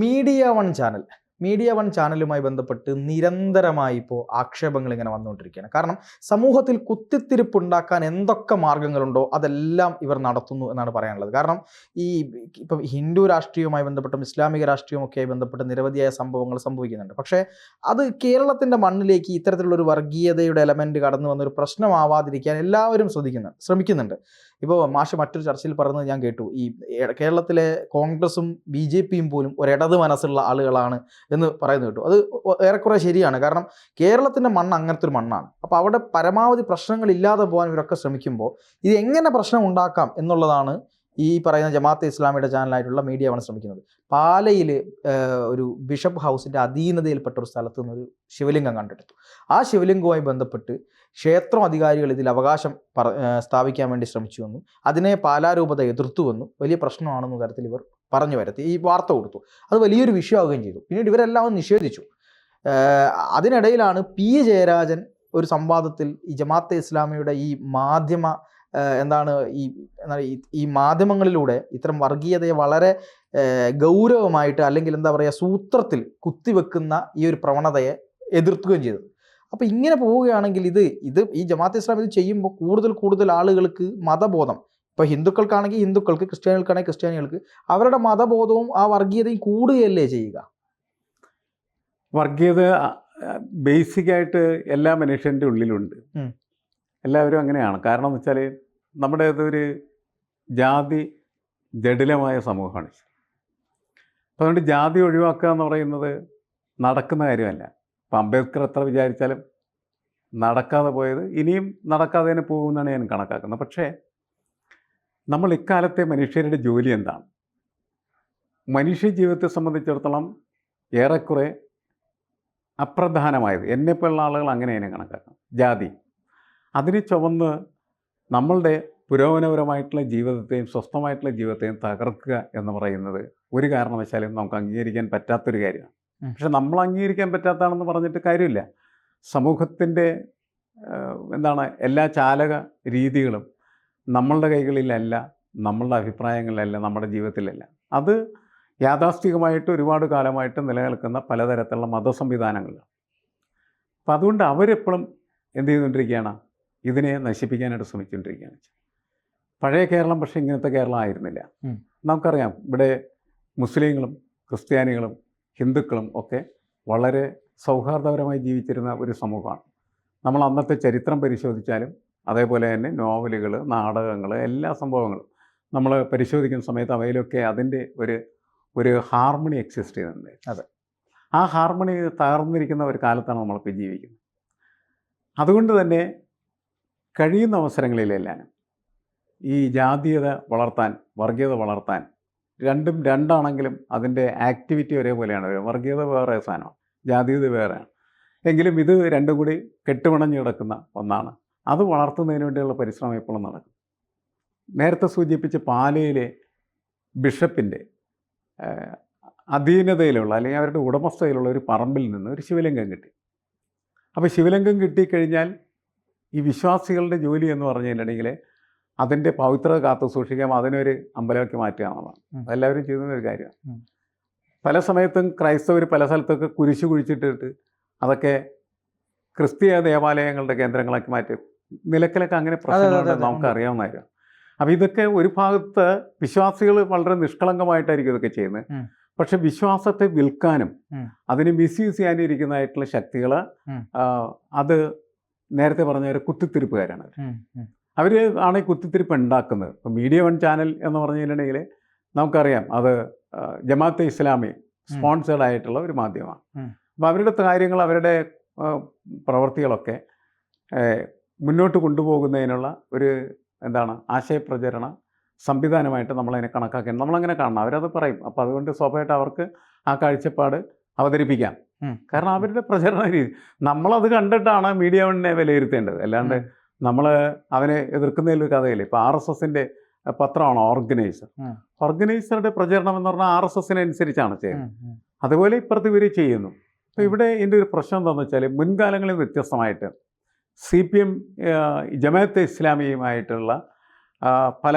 Media one channel. Media one ചാനലുമായി ബന്ധപ്പെട്ട് നിരന്തരമായി ഇപ്പോൾ ആക്ഷേപങ്ങൾ ഇങ്ങനെ വന്നുകൊണ്ടിരിക്കുകയാണ്. കാരണം സമൂഹത്തിൽ കുത്തിത്തിരിപ്പുണ്ടാക്കാൻ എന്തൊക്കെ മാർഗങ്ങളുണ്ടോ അതെല്ലാം ഇവർ നടത്തുന്നു എന്നാണ് പറയാനുള്ളത്. കാരണം ഈ ഇപ്പം ഹിന്ദു രാഷ്ട്രീയവുമായി ബന്ധപ്പെട്ടും ഇസ്ലാമിക രാഷ്ട്രീയവുമൊക്കെയായി ബന്ധപ്പെട്ട് നിരവധിയായ സംഭവങ്ങൾ സംഭവിക്കുന്നുണ്ട്. പക്ഷേ അത് കേരളത്തിന്റെ മണ്ണിലേക്ക് ഇത്തരത്തിലുള്ള ഒരു വർഗീയതയുടെ എലമെന്റ് കടന്നു വന്നൊരു പ്രശ്നമാവാതിരിക്കാൻ എല്ലാവരും ശ്രദ്ധിക്കുന്നുണ്ട് ശ്രമിക്കുന്നുണ്ട്. ഇപ്പോൾ മാഷ് മറ്റൊരു ചർച്ചയിൽ പറഞ്ഞത് ഞാൻ കേട്ടു. ഈ കേരളത്തിലെ കോൺഗ്രസും ബി ജെ പിയും പോലും ഒരിടത് മനസ്സുള്ള ആളുകളാണ് എന്ന് പറയുന്നത് കേട്ടു. അത് ഏറെക്കുറെ ശരിയാണ്. കാരണം കേരളത്തിന്റെ മണ്ണ് അങ്ങനത്തെ ഒരു മണ്ണാണ്. അപ്പോൾ അവിടെ പരമാവധി പ്രശ്നങ്ങൾ ഇല്ലാതെ പോകാൻ ഇവരൊക്കെ ശ്രമിക്കുമ്പോൾ ഇത് എങ്ങനെ പ്രശ്നം ഉണ്ടാക്കാം എന്നുള്ളതാണ് ഈ പറയുന്ന ജമാഅത്തെ ഇസ്ലാമിയുടെ ചാനലായിട്ടുള്ള മീഡിയ ആണ് ശ്രമിക്കുന്നത്. പാലയിൽ ഒരു ബിഷപ്പ് ഹൗസിന്റെ അധീനതയിൽപ്പെട്ട ഒരു സ്ഥലത്ത് നിന്ന് ഒരു ശിവലിംഗം കണ്ടെടുത്തു. ആ ശിവലിംഗവുമായി ബന്ധപ്പെട്ട് ക്ഷേത്രം അധികാരികൾ ഇതിൽ അവകാശം സ്ഥാപിക്കാൻ വേണ്ടി ശ്രമിച്ചു വന്നു. അതിനെ പാലാരൂപത എതിർത്തുവെന്നും വലിയ പ്രശ്നമാണെന്ന തരത്തിൽ ഇവർ പറഞ്ഞു വരത്തി ഈ വാർത്ത കൊടുത്തു. അത് വലിയൊരു വിഷയമാവുകയും ചെയ്തു. പിന്നീട് ഇവരെല്ലാം നിഷേധിച്ചു. അതിനിടയിലാണ് പി. ജയരാജൻ ഒരു സംവാദത്തിൽ ഈ ജമാഅത്തെ ഇസ്ലാമിയുടെ ഈ മാധ്യമ എന്താണ് ഈ എന്താണ് ഈ- ഈ മാധ്യമങ്ങളിലൂടെ ഇത്തരം വർഗീയതയെ വളരെ ഗൗരവമായിട്ട് അല്ലെങ്കിൽ എന്താ പറയുക സൂത്രത്തിൽ കുത്തിവെക്കുന്ന ഈ ഒരു പ്രവണതയെ എതിർക്കുകയും ചെയ്തു. അപ്പോൾ ഇങ്ങനെ പോവുകയാണെങ്കിൽ ഇത് ഇത് ഈ ജമാഅത്തെ ഇസ്ലാം ഇത് ചെയ്യുമ്പോൾ കൂടുതൽ കൂടുതൽ ആളുകൾക്ക് മതബോധം ഇപ്പോൾ ഹിന്ദുക്കൾക്കാണെങ്കിൽ ഹിന്ദുക്കൾക്ക് ക്രിസ്ത്യാനികൾക്കാണെങ്കിൽ ക്രിസ്ത്യാനികൾക്ക് അവരുടെ മതബോധവും ആ വർഗീയതയും കൂടുകയല്ലേ ചെയ്യുക. വർഗീയത ബേസിക്കായിട്ട് എല്ലാ മനുഷ്യന്റെ ഉള്ളിലുണ്ട്. എല്ലാവരും അങ്ങനെയാണ്. കാരണം എന്ന് വെച്ചാൽ നമ്മുടെ ഇതൊരു ജാതി ജടിലമായ സമൂഹമാണ്. അപ്പോൾ അതുകൊണ്ട് ജാതി ഒഴിവാക്കുക എന്ന് പറയുന്നത് നടക്കുന്ന കാര്യമല്ല. ഇപ്പം അംബേദ്കർ എത്ര വിചാരിച്ചാലും നടക്കാതെ പോയത് ഇനിയും നടക്കാതെ തന്നെ പോകുമെന്നാണ് ഞാൻ കണക്കാക്കുന്നത്. പക്ഷേ നമ്മൾ ഇക്കാലത്തെ മനുഷ്യരുടെ ജോലി എന്താണ്? മനുഷ്യ ജീവിതത്തെ സംബന്ധിച്ചിടത്തോളം ഏറെക്കുറെ അപ്രധാനമായത് എന്നെപ്പോലുള്ള ആളുകൾ അങ്ങനെ അതിനെ കണക്കാക്കാം ജാതി. അതിനെ ചുവന്ന് നമ്മളുടെ പുരോഗമനപരമായിട്ടുള്ള ജീവിതത്തെയും സ്വസ്ഥമായിട്ടുള്ള ജീവിതത്തെയും തകർക്കുക എന്ന് പറയുന്നത് ഒരു കാരണവശാലും നമുക്ക് അംഗീകരിക്കാൻ പറ്റാത്തൊരു കാര്യമാണ്. പക്ഷെ നമ്മൾ അംഗീകരിക്കാൻ പറ്റാത്തതാണെന്ന് പറഞ്ഞിട്ട് കാര്യമില്ല. സമൂഹത്തിന്റെ എന്താണ് എല്ലാ ചാലക രീതികളും നമ്മളുടെ കൈകളിലല്ല നമ്മളുടെ അഭിപ്രായങ്ങളിലല്ല നമ്മുടെ ജീവിതത്തിലല്ല. അത് യാഥാസ്ഥികമായിട്ട് ഒരുപാട് കാലമായിട്ട് നിലനിൽക്കുന്ന പലതരത്തിലുള്ള മതസംവിധാനങ്ങളാണ്. അപ്പം അതുകൊണ്ട് അവരെപ്പോഴും എന്ത് ചെയ്തുകൊണ്ടിരിക്കുകയാണ് ഇതിനെ നശിപ്പിക്കാനായിട്ട് ശ്രമിച്ചുകൊണ്ടിരിക്കുകയാണ്. പഴയ കേരളം പക്ഷേ ഇങ്ങനത്തെ കേരളം ആയിരുന്നില്ല. നമുക്കറിയാം ഇവിടെ മുസ്ലിങ്ങളും ക്രിസ്ത്യാനികളും ഹിന്ദുക്കളും ഒക്കെ വളരെ സൗഹാർദ്ദപരമായി ജീവിച്ചിരുന്ന ഒരു സമൂഹമാണ്. നമ്മൾ അന്നത്തെ ചരിത്രം പരിശോധിച്ചാലും അതേപോലെ തന്നെ നോവലുകൾ നാടകങ്ങൾ എല്ലാ സംഭവങ്ങളും. നമ്മൾ പരിശോധിക്കുന്ന സമയത്ത് അവയിലൊക്കെ അതിന്റെ ഒരു ഒരു ഹാർമണി എക്സിസ്റ്റ് ചെയ്യുന്നുണ്ട്. അതെ. ആ ഹാർമണി തകർന്നിരിക്കുന്ന ഒരു കാലത്താണ് നമ്മളിപ്പോൾ ജീവിക്കുന്നത്. അതുകൊണ്ട് തന്നെ കഴിയുന്ന അവസരങ്ങളിലെല്ലാം ഈ ജാതീയത വളർത്താൻ വർഗീയത വളർത്താൻ രണ്ടും രണ്ടാണെങ്കിലും അതിന്റെ ആക്ടിവിറ്റി ഒരേപോലെയാണ്. വർഗീയത വേറെ സാധനമാണ് ജാതീയത വേറെയാണ്. എങ്കിലും ഇത് രണ്ടും കൂടി കെട്ടുപിണഞ്ഞ് കിടക്കുന്ന ഒന്നാണ്. അത് വളർത്തുന്നതിന് വേണ്ടിയുള്ള പരിശ്രമം എപ്പോഴും നടക്കും. നേരത്തെ സൂചിപ്പിച്ച പാലയിലെ ബിഷപ്പിന്റെ അധീനതയിലുള്ള അല്ലെങ്കിൽ അവരുടെ ഉടമസ്ഥയിലുള്ള ഒരു പറമ്പിൽ നിന്ന് ഒരു ശിവലിംഗം കിട്ടി. അപ്പോൾ ശിവലിംഗം കിട്ടിക്കഴിഞ്ഞാൽ ഈ വിശ്വാസികളുടെ ജോലി എന്ന് പറഞ്ഞു കഴിഞ്ഞിട്ടുണ്ടെങ്കിൽ അതിന്റെ പവിത്രത കാത്തു സൂക്ഷിക്കാൻ അതിനൊരു അമ്പലമാക്കി മാറ്റുക എന്നുള്ളതാണ്. എല്ലാവരും അതെല്ലാവരും ചെയ്യുന്ന ഒരു കാര്യമാണ്. പല സമയത്തും ക്രൈസ്തവർ പല സ്ഥലത്തൊക്കെ കുരിശ് കുഴിച്ചിട്ടിട്ട് അതൊക്കെ ക്രിസ്തീയ ദേവാലയങ്ങളുടെ കേന്ദ്രങ്ങളാക്കി മാറ്റി. നിലക്കലൊക്കെ അങ്ങനെ പ്രശ്നങ്ങളുണ്ട് നമുക്ക് അറിയാവുന്നതായിരുന്നു അപ്പൊ ഇതൊക്കെ ഒരു ഭാഗത്ത് വിശ്വാസികൾ വളരെ നിഷ്കളങ്കമായിട്ടായിരിക്കും ഇതൊക്കെ ചെയ്യുന്നത്. പക്ഷെ വിശ്വാസത്തെ വിൽക്കാനും. അതിനെ മിസ്യൂസ് ചെയ്യാനും ഇരിക്കുന്നതായിട്ടുള്ള ശക്തികൾ. അത് നേരത്തെ പറഞ്ഞ ഒരു കുത്തിത്തിരിപ്പുകാരാണ് അവർ ആണ് ഈ കുത്തിത്തിരിപ്പ് ഉണ്ടാക്കുന്നത്. ഇപ്പം മീഡിയ വൺ ചാനൽ എന്ന് പറഞ്ഞു കഴിഞ്ഞിട്ടുണ്ടെങ്കിൽ നമുക്കറിയാം അത് ജമാഅത്തെ ഇസ്ലാമി സ്പോൺസേഡ് ആയിട്ടുള്ള ഒരു മാധ്യമമാണ്. അപ്പം അപ്പോൾ അവരുടെ കാര്യങ്ങൾ അവരുടെ പ്രവൃത്തികളൊക്കെ മുന്നോട്ട് കൊണ്ടുപോകുന്നതിനുള്ള ഒരു എന്താണ് ആശയപ്രചരണ സംവിധാനമായിട്ട് നമ്മളതിനെ കണക്കാക്കണം നമ്മളങ്ങനെ കാണണം. അവരത് പറയും. അപ്പോൾ അതുകൊണ്ട് സ്വാഭാവികമായിട്ട് അവർക്ക് ആ കാഴ്ചപ്പാട് അവതരിപ്പിക്കാം. കാരണം അവരുടെ പ്രചരണ രീതി. നമ്മളത് കണ്ടിട്ടാണ് മീഡിയ വണ്ണിനെ വിലയിരുത്തേണ്ടത്. അല്ലാണ്ട് നമ്മൾ അവനെ എതിർക്കുന്നതിലൊരു കഥയില്ല ഇപ്പോൾ ആർ എസ് എസിന്റെ പത്രമാണ് ഓർഗനൈസർ. ഓർഗനൈസറുടെ പ്രചരണം എന്ന് പറഞ്ഞാൽ ആർ എസ് എസിനനുസരിച്ചാണ് ചെയ്യുന്നത്. അതുപോലെ ഇപ്പുറത്ത് ഇവർ ചെയ്യുന്നു. അപ്പോൾ ഇവിടെ എന്റെ ഒരു പ്രശ്നം എന്താണെന്ന് വെച്ചാൽ മുൻകാലങ്ങളിൽ വ്യത്യസ്തമായിട്ട് സി പി എം ജമാഅത്തെ ഇസ്ലാമിയുമായിട്ടുള്ള പല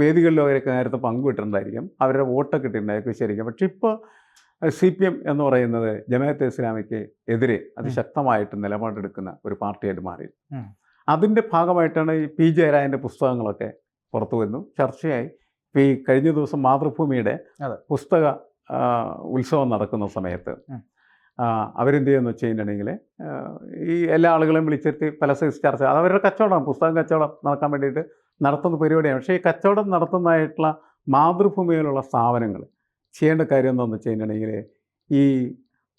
വേദികളിലും അവരൊക്കെ നേരത്തെ പങ്കുവിട്ടിട്ടുണ്ടായിരിക്കും. അവരുടെ വോട്ടൊക്കെ കിട്ടിയിട്ടുണ്ടായിരിക്കും ശരിക്കും. പക്ഷെ ഇപ്പോൾ സി പി എം എന്ന് പറയുന്നത് ജമാഅത്തെ ഇസ്ലാമിക്ക് എതിരെ അതിശക്തമായിട്ട് നിലപാടെടുക്കുന്ന ഒരു പാർട്ടിയായിട്ട് മാറി. അതിന്റെ ഭാഗമായിട്ടാണ് ഈ പി ജയരാജന്റെ പുസ്തകങ്ങളൊക്കെ പുറത്തു വന്നു ചർച്ചയായി. ഇപ്പോൾ ഈ കഴിഞ്ഞ ദിവസം മാതൃഭൂമിയുടെ പുസ്തക ഉത്സവം നടക്കുന്ന സമയത്ത് അവരെന്ത് ചെയ്യുന്നു? വെച്ച് കഴിഞ്ഞിട്ടുണ്ടെങ്കിൽ ഈ എല്ലാ ആളുകളെയും വിളിച്ചിരുത്തി പല സൈസ് ചർച്ച അത് അവരുടെ കച്ചവടം പുസ്തകം കച്ചവടം നടക്കാൻ വേണ്ടിയിട്ട് നടത്തുന്ന പരിപാടിയാണ്. പക്ഷേ ഈ കച്ചവടം നടത്തുന്നതായിട്ടുള്ള മാതൃഭൂമിയിലുള്ള സ്ഥാപനങ്ങൾ ചെയ്യേണ്ട കാര്യം എന്താണെന്ന് വെച്ച് കഴിഞ്ഞിട്ടുണ്ടെങ്കിൽ ഈ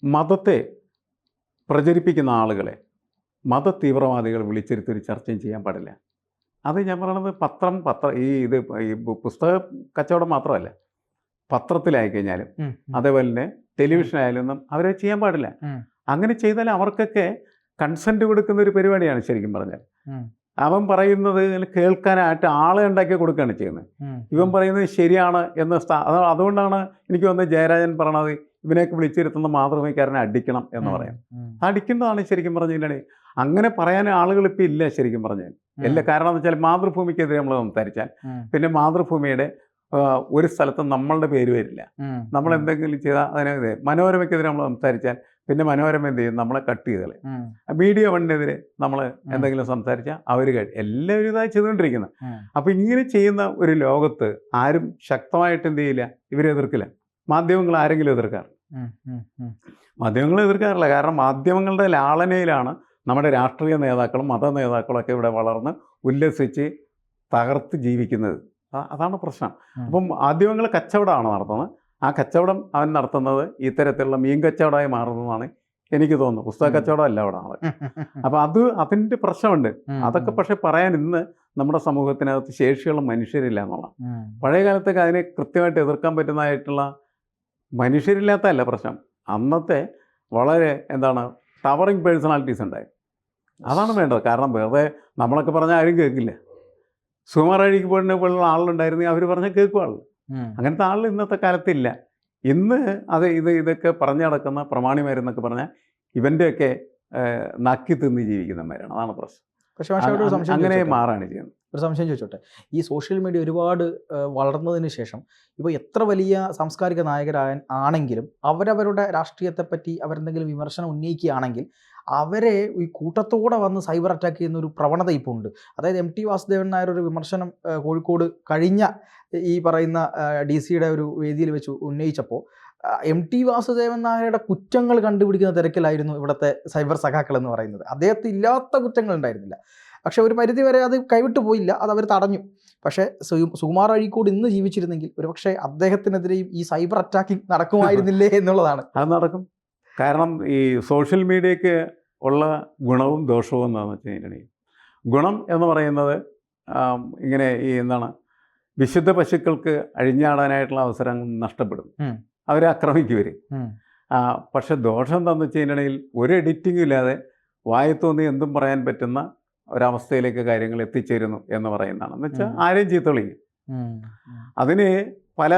മതത്തെ പ്രചരിപ്പിക്കുന്ന ആളുകളെ മത തീവ്രവാദികൾ വിളിച്ചിരുത്തി ഒരു ചർച്ചയും ചെയ്യാൻ പാടില്ല. അത് ഞാൻ പറയണത് പത്രം പത്രം ഈ ഇത് ഈ പുസ്തക കച്ചവടം മാത്രമല്ല. പത്രത്തിലായി കഴിഞ്ഞാലും. അതേപോലെ തന്നെ ടെലിവിഷൻ ആയാലും ഒന്നും അവരെ ചെയ്യാൻ പാടില്ല. അങ്ങനെ ചെയ്താൽ അവർക്കൊക്കെ കൺസെന്റ് കൊടുക്കുന്ന ഒരു പരിപാടിയാണ് ശരിക്കും പറഞ്ഞാൽ. അവൻ പറയുന്നത് കേൾക്കാനായിട്ട് ആളെ ഉണ്ടാക്കി കൊടുക്കുകയാണ് ചെയ്യുന്നത്. ഇവൻ പറയുന്നത് ശരിയാണ് എന്ന അതുകൊണ്ടാണ് എനിക്ക് വന്ന് ജയരാജൻ പറഞ്ഞത് ഇവനെയൊക്കെ വിളിച്ചിരുത്തുന്ന മാതൃഭൂമിക്കാരനെ അടിക്കണം എന്ന് പറയാം അടിക്കുന്നതാണ് അടിക്കേണ്ടതാണ് ശരിക്കും പറഞ്ഞിട്ടുണ്ടെങ്കിൽ അങ്ങനെ പറയാൻ ആളുകൾ ഇപ്പം ഇല്ല ശരിക്കും പറഞ്ഞാൽ. എല്ലാ കാരണം എന്ന് വെച്ചാൽ മാതൃഭൂമിക്കെതിരെ നമ്മൾ സംസാരിച്ചാൽ. പിന്നെ മാതൃഭൂമിയുടെ ഒരു സ്ഥലത്തും നമ്മളുടെ പേര് വരില്ല. നമ്മൾ എന്തെങ്കിലും ചെയ്താൽ അതിനെതിരെ മനോരമയ്ക്കെതിരെ നമ്മൾ സംസാരിച്ചാൽ പിന്നെ മനോരമ എന്ത് ചെയ്യും? നമ്മളെ കട്ട് ചെയ്തളെ മീഡിയ വണ്ണിനെതിരെ നമ്മൾ എന്തെങ്കിലും സംസാരിച്ചാൽ അവർ എല്ലാവരും ഇതായി ചെയ്തുകൊണ്ടിരിക്കുന്നത് അപ്പം ഇങ്ങനെ ചെയ്യുന്ന ഒരു ലോകത്ത് ആരും ശക്തമായിട്ട് എന്ത് ചെയ്യില്ല ഇവരെ എതിർക്കില്ല. മാധ്യമങ്ങൾ ആരെങ്കിലും എതിർക്കാറ്. മാധ്യമങ്ങൾ എതിർക്കാറില്ല. കാരണം മാധ്യമങ്ങളുടെ ലാളനയിലാണ് നമ്മുടെ രാഷ്ട്രീയ നേതാക്കളും മത നേതാക്കളും ഒക്കെ ഇവിടെ വളർന്ന് ഉല്ലസിച്ച് തകർത്ത് ജീവിക്കുന്നത്. അതാണ് പ്രശ്നം. അപ്പം മാധ്യമങ്ങൾ കച്ചവടമാണ് നടത്തുന്നത്. ആ കച്ചവടം അവൻ നടത്തുന്നത് ഇത്തരത്തിലുള്ള മീൻ കച്ചവടമായി മാറുന്നതാണ് എനിക്ക് തോന്നുന്നു പുസ്തക കച്ചവടമല്ല കച്ചവടം അല്ല അവിടെ ആണ്. അപ്പം അത് അതിന്റെ പ്രശ്നമുണ്ട്. അതൊക്കെ പക്ഷെ പറയാൻ ഇന്ന് നമ്മുടെ സമൂഹത്തിനകത്ത് ശേഷിയുള്ള മനുഷ്യരില്ല എന്നുള്ള. പഴയ കാലത്തൊക്കെ അതിനെ കൃത്യമായിട്ട് എതിർക്കാൻ പറ്റുന്നതായിട്ടുള്ള മനുഷ്യരില്ലാത്തതല്ല പ്രശ്നം. അന്നത്തെ വളരെ എന്താണ് ടവറിങ് പേഴ്സണാലിറ്റീസ് ഉണ്ടായി. അതാണ് വേണ്ടത്. കാരണം വെറുതെ നമ്മളൊക്കെ പറഞ്ഞാൽ ആരും കേൾക്കില്ല. സുമാറഴിക്ക് പോയിട്ട് പോലുള്ള ആളുണ്ടായിരുന്നെങ്കിൽ അവർ പറഞ്ഞാൽ കേൾക്കും ആൾ. അങ്ങനത്തെ ആൾ ഇന്നത്തെ കാലത്തില്ല. ഇന്ന് അത് ഇത് ഇതൊക്കെ പറഞ്ഞു നടക്കുന്ന പ്രമാണിമാരെന്നൊക്കെ പറഞ്ഞാൽ ഇവന്റെയൊക്കെ നക്കി തിന്ന് ജീവിക്കുന്നവരാണ് അതാണ് പ്രശ്നം. പക്ഷേ പക്ഷേ ഒരു സംശയം അങ്ങനെ? മാറാണ് ചെയ്യുന്നത്. ഒരു സംശയം ചോദിച്ചോട്ടെ. ഈ സോഷ്യൽ മീഡിയ ഒരുപാട് വളർന്നതിന് ശേഷം ഇപ്പോൾ എത്ര വലിയ സാംസ്കാരിക നായകരായ ആണെങ്കിലും അവരവരുടെ രാഷ്ട്രീയത്തെപ്പറ്റി അവരെന്തെങ്കിലും വിമർശനം ഉന്നയിക്കുകയാണെങ്കിൽ അവരെ ഈ കൂട്ടത്തോടെ വന്ന് സൈബർ അറ്റാക്ക് ചെയ്യുന്ന ഒരു പ്രവണത ഇപ്പോൾ ഉണ്ട്. അതായത് എം ടി വാസുദേവൻ നായർ ഒരു വിമർശനം കോഴിക്കോട് കഴിഞ്ഞ ഈ പറയുന്ന ഡി സിയുടെ ഒരു വേദിയിൽ വെച്ച് ഉന്നയിച്ചപ്പോൾ എം ടി വാസുദേവൻ നായരുടെ കുറ്റങ്ങൾ കണ്ടുപിടിക്കുന്ന തിരക്കിലായിരുന്നു ഇവിടുത്തെ സൈബർ സഖാക്കൾ എന്ന് പറയുന്നത്. അദ്ദേഹത്തിന് ഇല്ലാത്ത കുറ്റങ്ങൾ ഉണ്ടായിരുന്നില്ല. പക്ഷേ ഒരു പരിധി വരെ അത് കൈവിട്ടു പോയില്ല അത് അവർ തടഞ്ഞു. പക്ഷേ സുകുമാർ അഴീക്കോട് ഇന്ന് ജീവിച്ചിരുന്നെങ്കിൽ ഒരുപക്ഷെ അദ്ദേഹത്തിനെതിരെയും ഈ സൈബർ അറ്റാക്കിംഗ് നടക്കുമായിരുന്നില്ലേ എന്നുള്ളതാണ്. അത് നടക്കും. കാരണം ഈ സോഷ്യൽ മീഡിയയ്ക്ക് ഉള്ള ഗുണവും ദോഷവും എന്താണെന്ന് വെച്ച് കഴിഞ്ഞിട്ടുണ്ടെങ്കിൽ ഗുണം എന്ന് പറയുന്നത് ഇങ്ങനെ ഈ എന്താണ് വിശുദ്ധ പശുക്കൾക്ക് അഴിഞ്ഞാടാനായിട്ടുള്ള അവസരം നഷ്ടപ്പെടും. അവരെ ആക്രമിക്കും ഇവർ പക്ഷെ ദോഷം എന്താണെന്ന് വെച്ച് കഴിഞ്ഞിട്ടുണ്ടെങ്കിൽ ഒരു എഡിറ്റിംഗും ഇല്ലാതെ വായി തോന്നി എന്തും പറയാൻ പറ്റുന്ന ഒരവസ്ഥയിലേക്ക് കാര്യങ്ങൾ എത്തിച്ചേരുന്നു എന്ന് പറയുന്നതാണ്. എന്ന് വെച്ചാൽ. ആരെയും ചീത്ത വിളിക്കും ഉം. അതിന് പല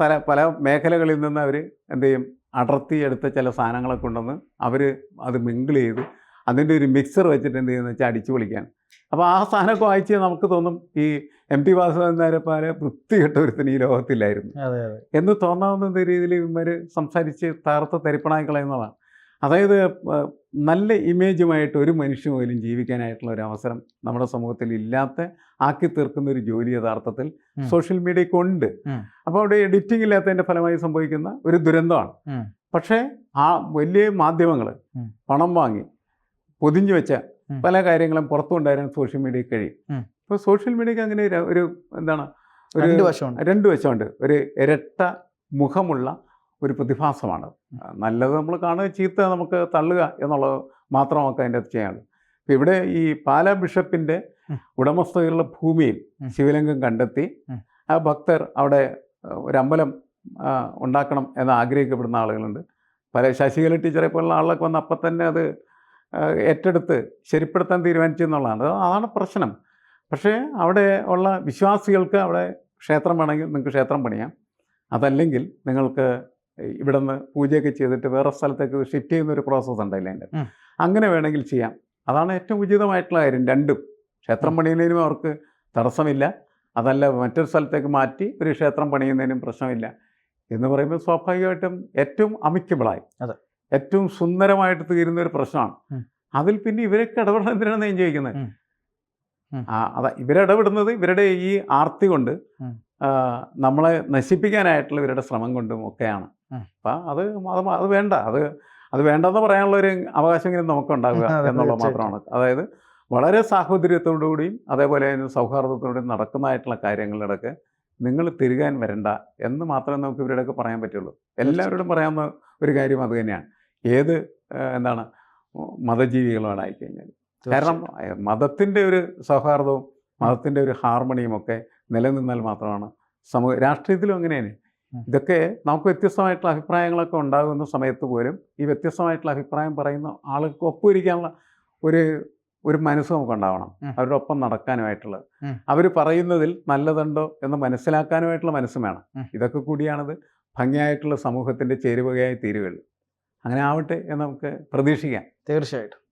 തല പല മേഖലകളിൽ നിന്ന് അവർ എന്ത് ചെയ്യും? അടർത്തി എടുത്ത ചില സാധനങ്ങളൊക്കെ ഉണ്ടെന്ന് അവർ അത് മിങ്കിൾ ചെയ്ത് അതിന്റെ ഒരു മിക്സർ വെച്ചിട്ട് എന്ത് ചെയ്യുന്നത് വെച്ചാൽ അടിച്ചു പൊളിക്കാൻ അപ്പോൾ ആ സാധനമൊക്കെ വായിച്ച് നമുക്ക് തോന്നും ഈ എം ടി വാസുദേവൻ നായരെ പോലെ വൃത്തികെട്ട ഒരുത്തിന് ഈ ലോകത്തില്ലായിരുന്നു. എന്ന് തോന്നാവുന്ന രീതിയിൽ ഇവർ സംസാരിച്ച് തകർത്ത് തരിപ്പണായി കളയുന്നതാണ്. അതായത് നല്ല ഇമേജുമായിട്ട് ഒരു മനുഷ്യ പോലും ജീവിക്കാനായിട്ടുള്ള ഒരു അവസരം നമ്മുടെ സമൂഹത്തിൽ ഇല്ലാത്ത ആക്കി തീർക്കുന്ന ഒരു ജോലി യഥാർത്ഥത്തിൽ സോഷ്യൽ മീഡിയയ്ക്ക് ഉണ്ട്. ഉം. അപ്പോൾ അവിടെ എഡിറ്റിംഗ് ഇല്ലാത്തതിന്റെ ഫലമായി സംഭവിക്കുന്ന ഒരു ദുരന്തമാണ്. പക്ഷേ ആ വലിയ മാധ്യമങ്ങൾ പണം വാങ്ങി പൊതിഞ്ഞു വെച്ച പല കാര്യങ്ങളും പുറത്തു കൊണ്ടുവരാൻ സോഷ്യൽ മീഡിയയ്ക്ക് കഴിയും. ഇപ്പോൾ സോഷ്യൽ മീഡിയക്ക് അങ്ങനെ ഒരു- ഒരു എന്താണ്? ഒരു രണ്ട് വശമുണ്ട്. ഒരു ഇരട്ട മുഖമുള്ള ഒരു പ്രതിഭാസമാണ്. നല്ലത് നമ്മൾ കാണുക ചീത്ത നമുക്ക് തള്ളുക എന്നുള്ളത് മാത്രം നമുക്ക് അതിന്റെ അകത്ത് ചെയ്യാനുള്ളൂ ഇപ്പം ഇവിടെ ഈ പാലാ ബിഷപ്പിന്റെ ഉടമസ്ഥതയിലുള്ള ഭൂമിയിൽ ശിവലിംഗം കണ്ടെത്തി ആ ഭക്തർ അവിടെ ഒരു അമ്പലം ഉണ്ടാക്കണം എന്ന് ആഗ്രഹിക്കപ്പെടുന്ന ആളുകളുണ്ട്. പല ശശികല ടീച്ചറെ പോലുള്ള ആളുകളൊക്കെ വന്ന് അപ്പം തന്നെ അത് ഏറ്റെടുത്ത് ശരിപ്പെടുത്താൻ തീരുമാനിച്ചു എന്നുള്ളതാണ്. അത് അതാണ് പ്രശ്നം. പക്ഷേ അവിടെ ഉള്ള വിശ്വാസികൾക്ക് അവിടെ ക്ഷേത്രം വേണമെങ്കിൽ നിങ്ങൾക്ക് ക്ഷേത്രം പണിയാം. അതല്ലെങ്കിൽ നിങ്ങൾക്ക് ഇവിടെ നിന്ന് പൂജയൊക്കെ ചെയ്തിട്ട് വേറെ സ്ഥലത്തേക്ക് ഷിഫ്റ്റ് ചെയ്യുന്ന ഒരു പ്രോസസ്സ് ഉണ്ടല്ലേ അതിന്റെ. അങ്ങനെ വേണമെങ്കിൽ ചെയ്യാം. അതാണ് ഏറ്റവും ഉചിതമായിട്ടുള്ള കാര്യം രണ്ടും. ക്ഷേത്രം പണിയുന്നതിനും അവർക്ക് തടസ്സമില്ല. അതല്ല മറ്റൊരു സ്ഥലത്തേക്ക് മാറ്റി ഒരു ക്ഷേത്രം പണിയുന്നതിനും പ്രശ്നമില്ല. എന്ന് പറയുമ്പോൾ സ്വാഭാവികമായിട്ടും ഏറ്റവും അമിക്കബിളായി. അതെ. ഏറ്റവും സുന്ദരമായിട്ട് തീരുന്ന ഒരു പ്രശ്നമാണ്. അതിൽ പിന്നെ ഇവരൊക്കെ ഇടപെടൽ എന്തിനാണ് ഞാൻ ചോദിക്കുന്നത്? അതാ ഇവരിടപെടുന്നത് ഇവരുടെ ഈ ആർത്തി കൊണ്ട് നമ്മളെ നശിപ്പിക്കാനായിട്ടുള്ള ഇവരുടെ ശ്രമം കൊണ്ടും ഒക്കെയാണ്. അപ്പം അത് അത് അത് വേണ്ട. അത് അത് വേണ്ടെന്ന് പറയാനുള്ള ഒരു അവകാശമെങ്കിലും നമുക്കുണ്ടാവുക അതെ, എന്നുള്ളത് മാത്രമാണ്. അതായത് വളരെ സാഹോദര്യത്തോടുകൂടിയും അതേപോലെ തന്നെ സൗഹാർദ്ദത്തോടുകൂടിയും നടക്കുന്നതായിട്ടുള്ള കാര്യങ്ങളിലൊക്കെ നിങ്ങൾ തിരികാൻ വരണ്ട എന്ന് മാത്രമേ നമുക്ക് ഇവരുടെയൊക്കെ പറയാൻ പറ്റുള്ളൂ. എല്ലാവരോടും പറയാവുന്ന ഒരു കാര്യം അത് തന്നെയാണ്. ഏത് എന്താണ് മതജീവികളോടായി കഴിഞ്ഞാൽ കാരണം. മതത്തിന്റെ ഒരു സൗഹാർദ്ദവും മതത്തിന്റെ ഒരു ഹാർമണിയും ഒക്കെ നിലനിന്നാൽ മാത്രമാണ്. സമൂഹ രാഷ്ട്രീയത്തിലും അങ്ങനെയാണ്. തന്നെ ഇതൊക്കെ നമുക്ക് വ്യത്യസ്തമായിട്ടുള്ള അഭിപ്രായങ്ങളൊക്കെ ഉണ്ടാകുന്ന സമയത്ത് പോലും ഈ വ്യത്യസ്തമായിട്ടുള്ള അഭിപ്രായം പറയുന്ന ആൾക്ക് ഒപ്പുവരിക്കാനുള്ള ഒരു ഒരു മനസ്സ് നമുക്ക് ഉണ്ടാവണം. അവരുടെ ഒപ്പം നടക്കാനുമായിട്ടുള്ളത്. അവർ പറയുന്നതിൽ നല്ലതുണ്ടോ എന്ന് മനസ്സിലാക്കാനുമായിട്ടുള്ള മനസ്സും വേണം. ഇതൊക്കെ കൂടിയാണത് ഭംഗിയായിട്ടുള്ള സമൂഹത്തിന്റെ ചേരുവകയായി തീരുകയുള്ളൂ. അങ്ങനെ ആവട്ടെ എന്ന് നമുക്ക് പ്രതീക്ഷിക്കാം. തീർച്ചയായിട്ടും.